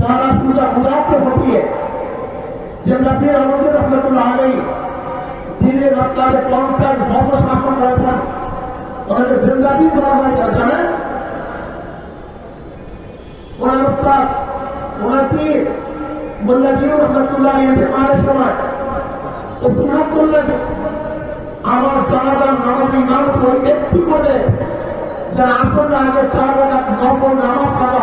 তারা সুজা মুদাকে হটিয়ে যে নবী আমাদের রহমতুল্লাহ আলাই দিনের রাস্তায় পঞ্চাশ বছর শাসন করেছেন ওনাকে জিন্দাবি বলা হয় তারা জানেন ওনার উস্তাদ ওনার পীর মোল্লা জিউর রহমতুল্লাহ ইন্তেকালের সময় উপহার করলেন আমার জানাজার নামাজ ইমাম ওই ব্যক্তি করে যে আসল আগে চার রাখাত নকল নামাজ পড়া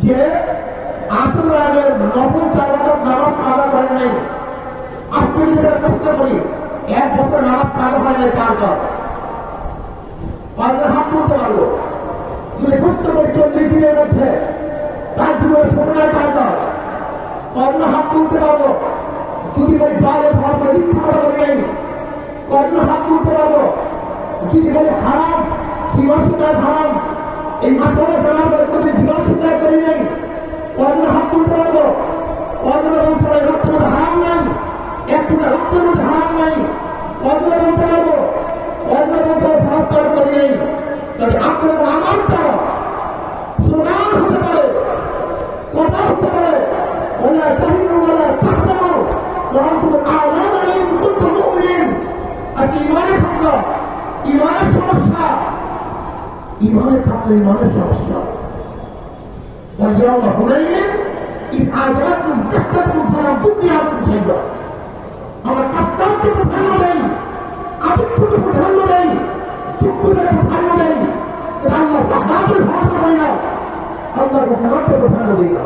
যে আসল আগে নবম নামাজ কাদা করে নাই। আজকে যদি প্রশ্ন করি, এক বছর নামাজ কাদা হয় নাই কার কর পাঁচজন হাত তুলতে পারব। যদি প্রশ্ন করি, চল্লিশ দিনের মধ্যে তার দুটো সোনার কার কর কর্ণ হাত তুলতে পারব? যদি বলি বাইরে ঘর করে দীক্ষা করা নাই, কর্ণ হাত তুলতে পারব? যদি বলি হারাম দিবসটার হারাম, এই মাধ্যমে জানা করে কোনো দিবসটার করি নাই কর্ণ হাত তুলতে পারব অন্যের উপরে হার নাই। একটু রক্তের হার নাই। অন্যের উপরে অন্যের উপরে সংস্কার করি নেই। তবে আপনার আমার দ্বারা সুনাম হতে পারে, কথা হতে পারে। ওনার কাহিনী ইমানের সমস্যা। ইমানের থাকলে ইমানের সমস্যা। ওই জন্য হুনাইনের إذ أعجبتكم كثرتكم فلم تغن عنكم شيئا আমার কাস্তানকে প্রাধান্য দেই আদিত্যকে প্রাধান্য দেই চক্ষুকে প্রাধান্য দেই আল্লাহ রহমানের ভাষা হয় না আল্লাহ রহমানকে প্রাধান্য দিই না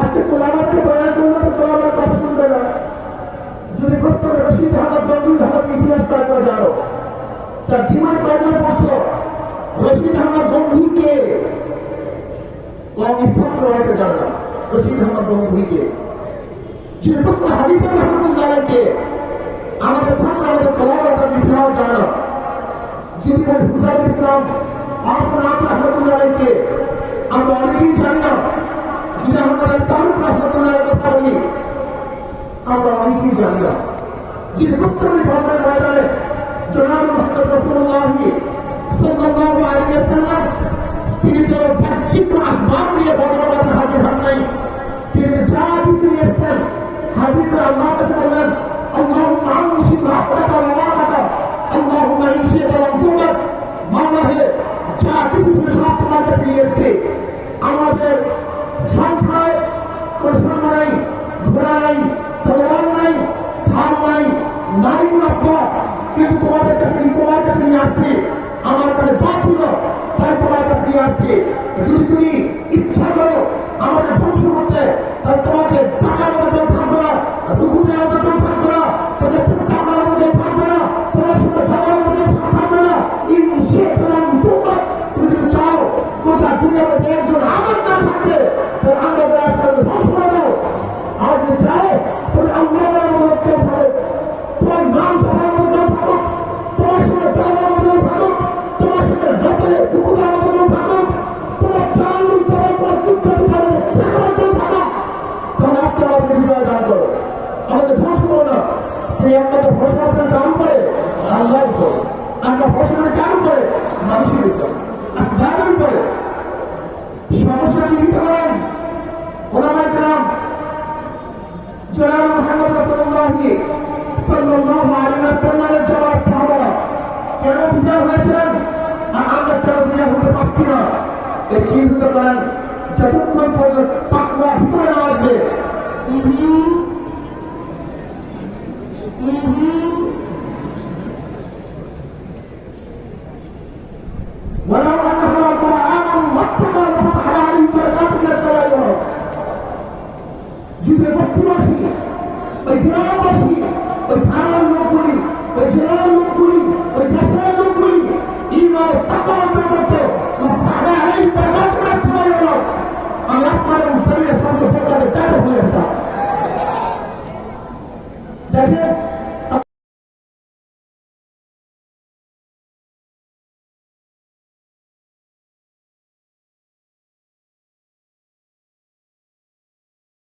আজকে কোলামাকে বয়ান করলে তো কোলামার কথা শুনবে না যদি প্রশ্ন করে রশিদ আহমদ গঙ্গুল আহমদ ইতিহাস কয়েক জানো তার জীবন কয়েকজন প্রশ্ন কম ইসলাম প্রভাবিত জানে না রশিদ আহমদ গঙ্গুলকে যে প্রশ্ন হাদিসের রহমতুল্লাহকে আমাদের সামনে আমাদের কলাবারতার ইতিহাস জানে না যদি বলি হুজাইল ইসলাম আপনার আপনার রহমতুল্লাহকে আমরা অনেকেই জানি না যদি আমরা ইসলাম রহমতুল্লাহ কথা বলি আমরা অনেকেই জানি না যে প্রত্যেকের ভাবনার ময়দানে জনাব মোহাম্মদ রসুল্লাহ নিয়েছে আমাদের সংখ্যায় প্রশ্ন নাই, ঘোড়া নাই, তলোয়ার নাই ধান নাই নাই লক্ষ্য কিন্তু তোমাদের কাছে তোমার কাছে নিয়ে আসছি? আমার কাছে যা ছিল, তাই তোমার কাছে নিয়ে আসছি? যদি তুমি করেছিলেন আর আমরা কেউ নিয়ে হতে পারছি না। এই চিহ্নিত করেন যতক্ষণ পর্যন্ত পাকমা ভিতরে না আসবে ولو انهم امنوا واتقوا لفتح ওই গ্রামবাসী, ওই থানার লোকগুলি ওই জেলার লোকগুলি ওই দেশের ¡Vamos! ¡Vamos! ¡Vamos!